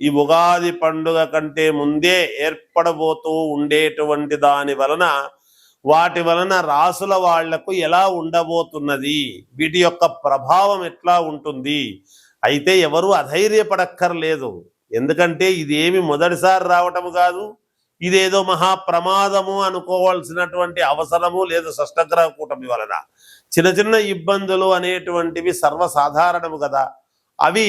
ఈ ఉగాది పండుగ కంటే ముందే ఏర్పడబోతూ ఉండేటువంటి దాని వలన వాటి వలన రాసుల వాళ్ళకు ఎలా ఉండబోతున్నది? వీటి యొక్క ప్రభావం ఎట్లా ఉంటుంది? అయితే ఎవరు అధైర్యపడక్కర్లేదు. ఎందుకంటే ఇదేమి మొదటిసారి రావటము కాదు ఇదేదో మహా ప్రమాదము అనుకోవాల్సినటువంటి అవసరము లేదు షష్టగ్రహ కూటమి వలన. చిన్న చిన్న ఇబ్బందులు అనేటువంటివి సర్వసాధారణము కదా. అవి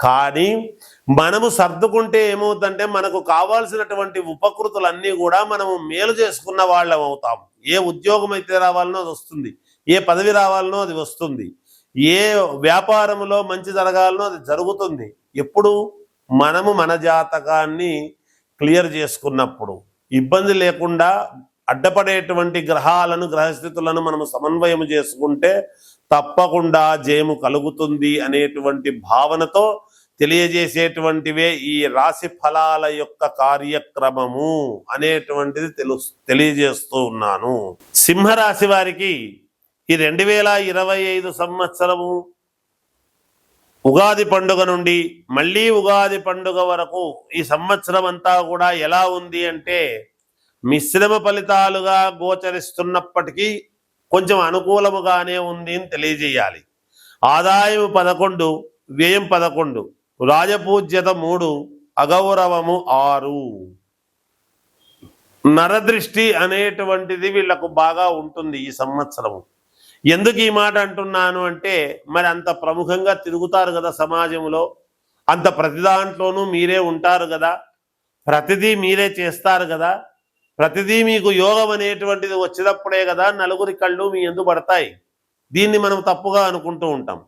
కానీ మనము సర్దుకుంటే ఏమవుతుందంటే మనకు కావాల్సినటువంటి ఉపకృతులన్నీ కూడా మనము మేలు చేసుకున్న వాళ్ళం అవుతాం. ఏ ఉద్యోగం అయితే రావాలనో అది వస్తుంది. ఏ పదవి రావాలనో అది వస్తుంది. ఏ వ్యాపారంలో మంచి జరగాలనో అది జరుగుతుంది. ఎప్పుడు? మనము మన జాతకాన్ని క్లియర్ చేసుకున్నప్పుడు. ఇబ్బంది లేకుండా అడ్డపడేటువంటి గ్రహాలను గ్రహస్థితులను మనము సమన్వయం చేసుకుంటే తప్పకుండా జయము కలుగుతుంది అనేటువంటి భావనతో తెలియజేసేటువంటివే ఈ రాశి ఫలాల యొక్క కార్యక్రమము అనేటువంటిది తెలు తెలియజేస్తూ ఉన్నాను. సింహరాశి వారికి ఈ రెండు వేల ఇరవై ఐదు సంవత్సరము ఉగాది పండుగ నుండి మళ్ళీ ఉగాది పండుగ వరకు ఈ సంవత్సరం అంతా కూడా ఎలా ఉంది అంటే మిశ్రమ ఫలితాలుగా గోచరిస్తున్నప్పటికీ కొంచెం అనుకూలముగానే ఉంది అని తెలియజేయాలి. ఆదాయం పదకొండు వ్యయం పదకొండు రాజపూజ్యత మూడు అగౌరవము ఆరు. నరదృష్టి అనేటువంటిది వీళ్ళకు బాగా ఉంటుంది ఈ సంవత్సరము. ఎందుకు ఈ మాట అంటున్నాను అంటే మరి అంత ప్రముఖంగా తిరుగుతారు కదా సమాజంలో అంత ప్రతి దాంట్లోనూ మీరే ఉంటారు కదా. ప్రతిదీ మీరే చేస్తారు కదా. ప్రతిదీ మీకు యోగం అనేటువంటిది వచ్చినప్పుడే కదా నలుగురి కళ్ళు మీ ఎందు పడతాయి. దీన్ని మనం తప్పుగా అనుకుంటూ ఉంటాం.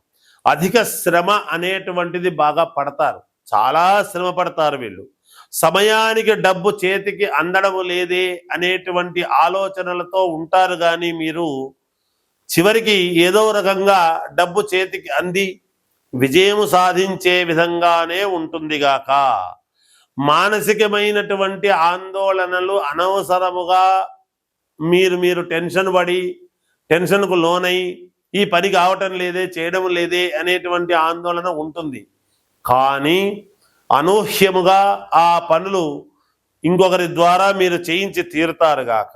అధిక శ్రమ అనేటువంటిది బాగా పడతారు. చాలా శ్రమ పడతారు వీళ్ళు. సమయానికి డబ్బు చేతికి అందడం లేదే అనేటువంటి ఆలోచనలతో ఉంటారు కానీ మీరు చివరికి ఏదో రకంగా డబ్బు చేతికి అంది విజయము సాధించే విధంగానే ఉంటుందిగాక మానసికమైనటువంటి ఆందోళనలు అనవసరముగా మీరు మీరు టెన్షన్ పడి టెన్షన్కు లోనై ఈ పని కావటం లేదే చేయడం లేదే అనేటువంటి ఆందోళన ఉంటుంది. కానీ అనూహ్యముగా ఆ పనులు ఇంకొకరి ద్వారా మీరు చేయించి తీరుతారుగాక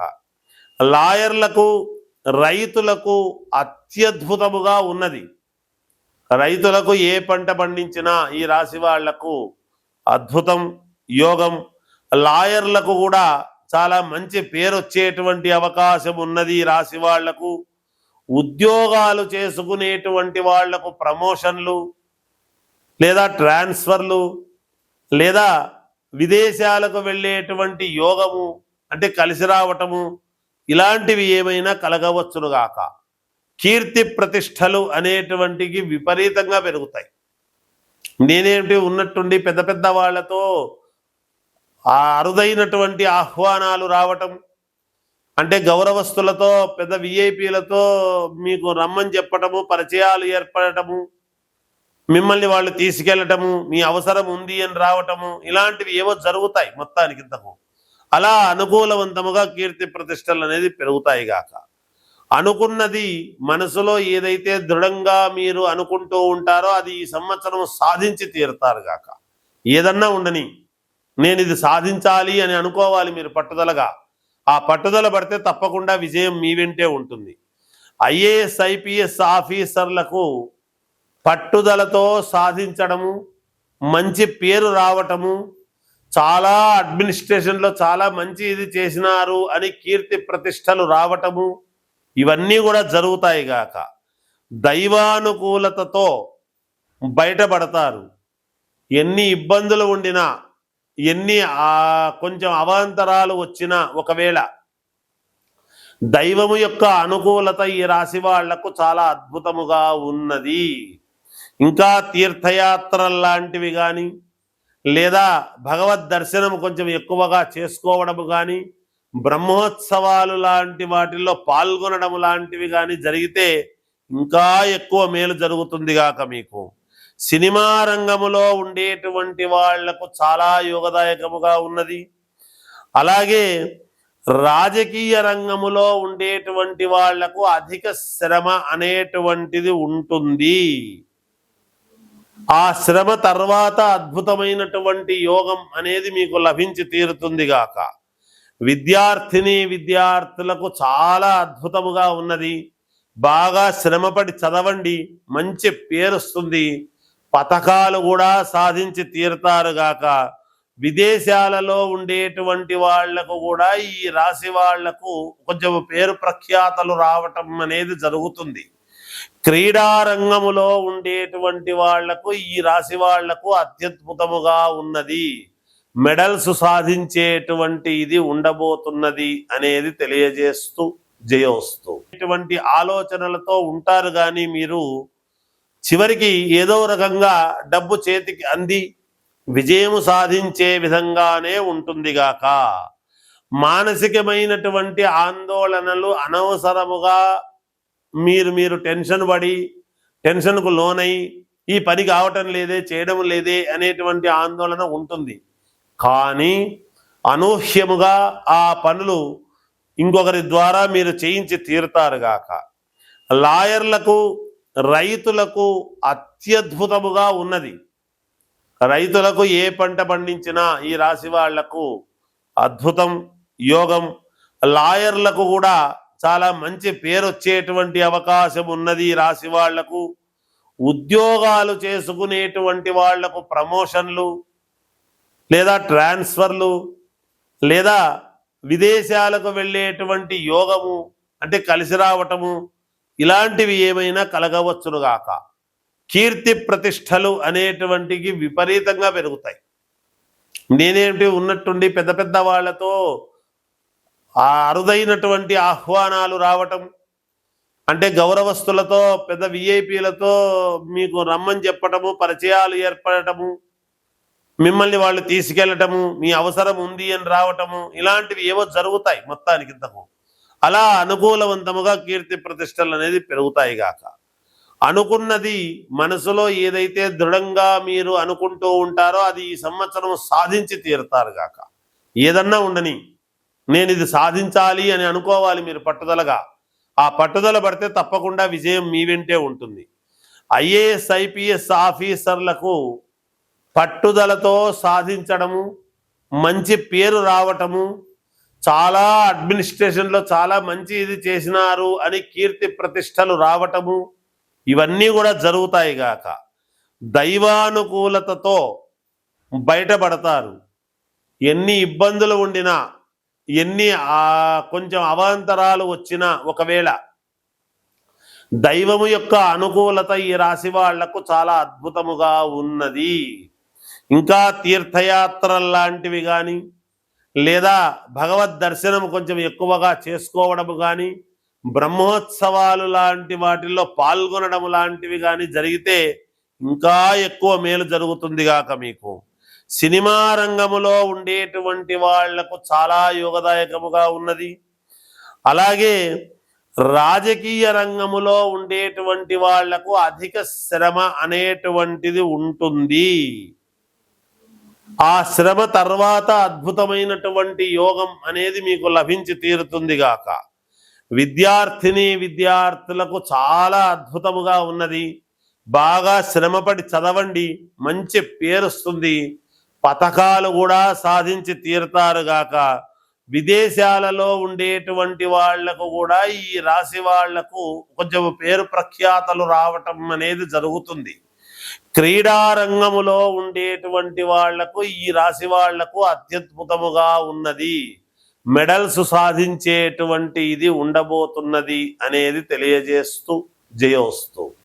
లాయర్లకు రైతులకు అత్యద్భుతముగా ఉన్నది. రైతులకు ఏ పంట పండించినా ఈ రాశి వాళ్ళకు అద్భుతం యోగం. లాయర్లకు కూడా చాలా మంచి పేరు వచ్చేటువంటి అవకాశం ఉన్నది ఈ రాశి వాళ్ళకు. ఉద్యోగాలు చేసుకునేటువంటి వాళ్ళకు ప్రమోషన్లు లేదా ట్రాన్స్ఫర్లు లేదా విదేశాలకు వెళ్ళేటువంటి యోగము అంటే కలిసి రావటము ఇలాంటివి ఏమైనా కలగవచ్చునుగాక కీర్తి ప్రతిష్టలు అనేటువంటివి విపరీతంగా పెరుగుతాయి. నేనేమిటి ఉన్నట్టుండి పెద్ద పెద్ద వాళ్ళతో ఆ అరుదైనటువంటి ఆహ్వానాలు రావటం అంటే గౌరవస్తులతో పెద్ద విఐపీలతో మీకు రమ్మని చెప్పటము పరిచయాలు ఏర్పడటము మిమ్మల్ని వాళ్ళు తీసుకెళ్ళటము మీ అవసరం ఉంది అని రావటము ఇలాంటివి ఏవో జరుగుతాయి మొత్తానికి ఇంతకు అలా అనుకూలవంతముగా కీర్తి ప్రతిష్టలు అనేది పెరుగుతాయి గాక. అనుకున్నది మనసులో ఏదైతే దృఢంగా మీరు అనుకుంటూ ఉంటారో అది ఈ సంవత్సరం సాధించి తీరుతారు గాక. ఏదన్నా ఉండని నేను ఇది సాధించాలి అని అనుకోవాలి మీరు పట్టుదలగా. ఆ పట్టుదల పడితే తప్పకుండా విజయం మీ వెంటే ఉంటుంది. ఐఏఎస్ ఐపీఎస్ ఆఫీసర్లకు పట్టుదలతో సాధించడము మంచి పేరు రావటము చాలా అడ్మినిస్ట్రేషన్లో చాలా మంచి ఇది చేసినారు అని కీర్తి ప్రతిష్టలు రావటము ఇవన్నీ కూడా జరుగుతాయి గాక. దైవానుకూలతతో బయటపడతారు. ఎన్ని ఇబ్బందులు ఉండినా ఎన్ని ఆ కొంచెం అవాంతరాలు వచ్చినా ఒకవేళ దైవము యొక్క అనుకూలత ఈ రాశి వాళ్ళకు చాలా అద్భుతముగా ఉన్నది. ఇంకా తీర్థయాత్రలు లాంటివి కానీ లేదా భగవద్ దర్శనం కొంచెం ఎక్కువగా చేసుకోవడము కానీ బ్రహ్మోత్సవాలు లాంటి వాటిల్లో పాల్గొనడం లాంటివి కానీ జరిగితే ఇంకా ఎక్కువ మేలు జరుగుతుంది గాక మీకు. సినిమా రంగములో ఉండేటువంటి వాళ్ళకు చాలా యోగదాయకముగా ఉన్నది. అలాగే రాజకీయ రంగములో ఉండేటువంటి వాళ్ళకు అధిక శ్రమ అనేటువంటిది ఉంటుంది. ఆ శ్రమ తర్వాత అద్భుతమైనటువంటి యోగం అనేది మీకు లభించి తీరుతుంది గాక. విద్యార్థిని విద్యార్థులకు చాలా అద్భుతముగా ఉన్నది. బాగా శ్రమపడి చదవండి మంచి పేరు వస్తుంది. పథకాలు కూడా సాధించి తీరుతారు గాక. విదేశాలలో ఉండేటువంటి వాళ్ళకు కూడా ఈ రాశి వాళ్ళకు కొంచెం పేరు ప్రఖ్యాతలు రావటం అనేది జరుగుతుంది. క్రీడారంగములో ఉండేటువంటి వాళ్ళకు ఈ రాశి వాళ్ళకు అత్యద్భుతముగా ఉన్నది. మెడల్స్ సాధించేటువంటి ఇది ఉండబోతున్నది అనేది తెలియజేస్తూ జయోస్తూ. ఇటువంటి ఆలోచనలతో ఉంటారు కానీ మీరు చివరికి ఏదో రకంగా డబ్బు చేతికి అంది. విజయము సాధించే విధంగానే ఉంటుంది గాక మానసికమైనటువంటి ఆందోళనలు అనవసరముగా మీరు మీరు టెన్షన్ పడి టెన్షన్కు లోనై ఈ పని కావటం లేదే చేయడం లేదే అనేటువంటి ఆందోళన ఉంటుంది. కానీ అనూహ్యముగా ఆ పనులు ఇంకొకరి ద్వారా మీరు చేయించి తీరుతారుగాక లాయర్లకు రైతులకు అత్యద్భుతముగా ఉన్నది. రైతులకు ఏ పంట పండించినా ఈ రాశి వాళ్ళకు అద్భుతం యోగం. లాయర్లకు కూడా చాలా మంచి పేరు వచ్చేటువంటి అవకాశం ఉన్నది ఈ రాశి వాళ్ళకు. ఉద్యోగాలు చేసుకునేటువంటి వాళ్ళకు ప్రమోషన్లు లేదా ట్రాన్స్ఫర్లు లేదా విదేశాలకు వెళ్ళేటువంటి యోగము అంటే కలిసి రావటము ఇలాంటివి ఏమైనా కలగవచ్చునుగాక కీర్తి ప్రతిష్టలు అనేటువంటివి విపరీతంగా పెరుగుతాయి. నేనేమిటి ఉన్నట్టుండి పెద్ద పెద్ద వాళ్ళతో ఆ అరుదైనటువంటి ఆహ్వానాలు రావటం అంటే గౌరవస్తులతో పెద్ద విఐపీలతో మీకు రమ్మని చెప్పటము పరిచయాలు ఏర్పడటము మిమ్మల్ని వాళ్ళు తీసుకెళ్ళటము మీ అవసరం ఉంది అని రావటము ఇలాంటివి ఏవో జరుగుతాయి మొత్తానికి ఇంతకు. అలా అనుకూలవంతముగా కీర్తి ప్రతిష్టలు అనేది పెరుగుతాయి గాక. అనుకున్నది మనసులో ఏదైతే దృఢంగా మీరు అనుకుంటూ ఉంటారో అది ఈ సంవత్సరం సాధించి తీరుతారు గాక. ఏదన్నా ఉండని నేను ఇది సాధించాలి అని అనుకోవాలి మీరు పట్టుదలగా. ఆ పట్టుదల పడితే తప్పకుండా విజయం మీ వెంటే ఉంటుంది. ఐఏఎస్ ఐపీఎస్ ఆఫీసర్లకు పట్టుదలతో సాధించడము మంచి పేరు రావటము చాలా అడ్మినిస్ట్రేషన్లో చాలా మంచి ఇది చేసినారు అని కీర్తి ప్రతిష్టలు రావటము ఇవన్నీ కూడా జరుగుతాయి గాక. దైవానుకూలతతో బయటపడతారు. ఎన్ని ఇబ్బందులు ఉండినా ఎన్ని కొంచెం అవాంతరాలు వచ్చినా ఒకవేళ దైవము యొక్క అనుకూలత ఈ రాశి వాళ్ళకు చాలా అద్భుతముగా ఉన్నది. ఇంకా తీర్థయాత్రలు లాంటివి కానీ లేదా భగవద్ దర్శనం కొంచెం ఎక్కువగా చేసుకోవడము కానీ బ్రహ్మోత్సవాలు లాంటి వాటిల్లో పాల్గొనడం లాంటివి కానీ జరిగితే ఇంకా ఎక్కువ మేలు జరుగుతుంది గాక మీకు. సినిమా రంగములో ఉండేటువంటి వాళ్ళకు చాలా యోగదాయకముగా ఉన్నది. అలాగే రాజకీయ రంగములో ఉండేటువంటి వాళ్ళకు అధిక శ్రమ అనేటువంటిది ఉంటుంది. ఆ శ్రమ తర్వాత అద్భుతమైనటువంటి యోగం అనేది మీకు లభించి తీరుతుంది గాక. విద్యార్థిని విద్యార్థులకు చాలా అద్భుతముగా ఉన్నది. బాగా శ్రమపడి చదవండి. మంచి పేరుస్తుంది. పథకాలు కూడా సాధించి తీరుతారు గాక. విదేశాలలో ఉండేటువంటి వాళ్ళకు కూడా ఈ రాశి వాళ్ళకు కొంచెం పేరు ప్రఖ్యాతలు రావటం అనేది జరుగుతుంది. క్రీడారంగములో ఉండేటువంటి వాళ్ళకు ఈ రాశి వాళ్ళకు అత్యద్భుతముగా ఉన్నది. మెడల్స్ సాధించేటువంటి ఇది ఉండబోతున్నది అనేది తెలియజేస్తూ జయోస్తూ.